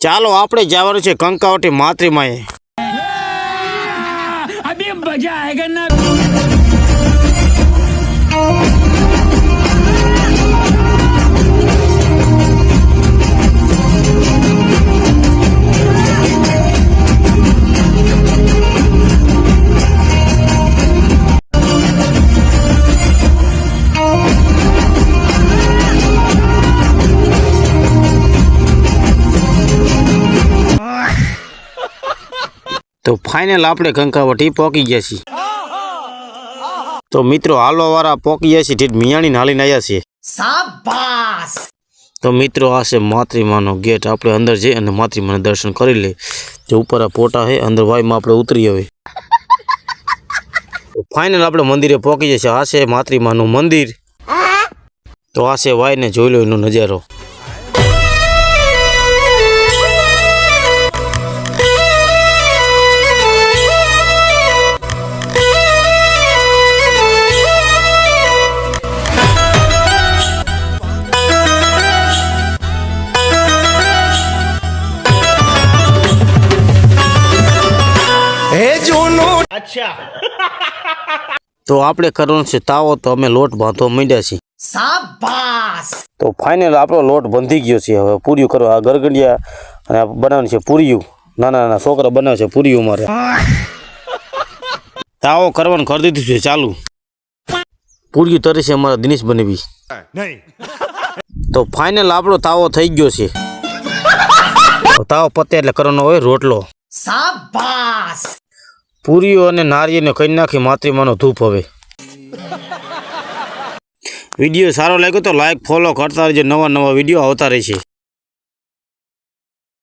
ચાલો આપણે જવાનું છે કંકાવટી માતૃમાએ. તો ફાઇનલ આપણે કંકાવટી પહોંચી ગયા છીએ. તો મિત્રો હાલો વાળા પહોંચી ગયા છીએ ઠીક મિયાણી હાલીને આવ્યા છીએ. તો મિત્રો આ છે માતૃમાનો ગેટ. આપણે અંદર જઈ અને માતૃમાના દર્શન કરી લે જે ઉપર આ પોટા છે અંદર વાયમાં આપણે ઉતરી હવે. ફાઇનલ આપણે મંદિરે પહોંચી જશે આ છે માતૃમાનું મંદિર. તો આ છે વાયને જોઈ લો એનો નજારો. તો આપણે કરવાનું છે તાવો તો અમે લોટ બાંધવા માંડ્યા છીએ. તો ફાઇનલ આપણો લોટ બંધી ગયો છે. હવે પૂર્યું કરવા આ ગરગંડિયા અને બનાવવાનું છે પૂર્યું નાના નાના છોકરા બનાવે છે પૂર્યું મારે. તાવો કરવાનું કરી દીધું છે ચાલુ. પૂર્યું તરી છે અમારા દિનેશ બનેવી. તો ફાઇનલ આપણો તાવો થઈ ગયો છે. તાવો પતે એટલે કરવાનો હોય રોટલો. પૂરીઓ અને નારિયેળને કઈ નાખી માતૃમાનો ધૂપ હવે. વીડિયો સારો લાગ્યો તો લાઈક ફોલો કરતા રહેજો. નવા નવા વીડિયો આવતા રહેશે.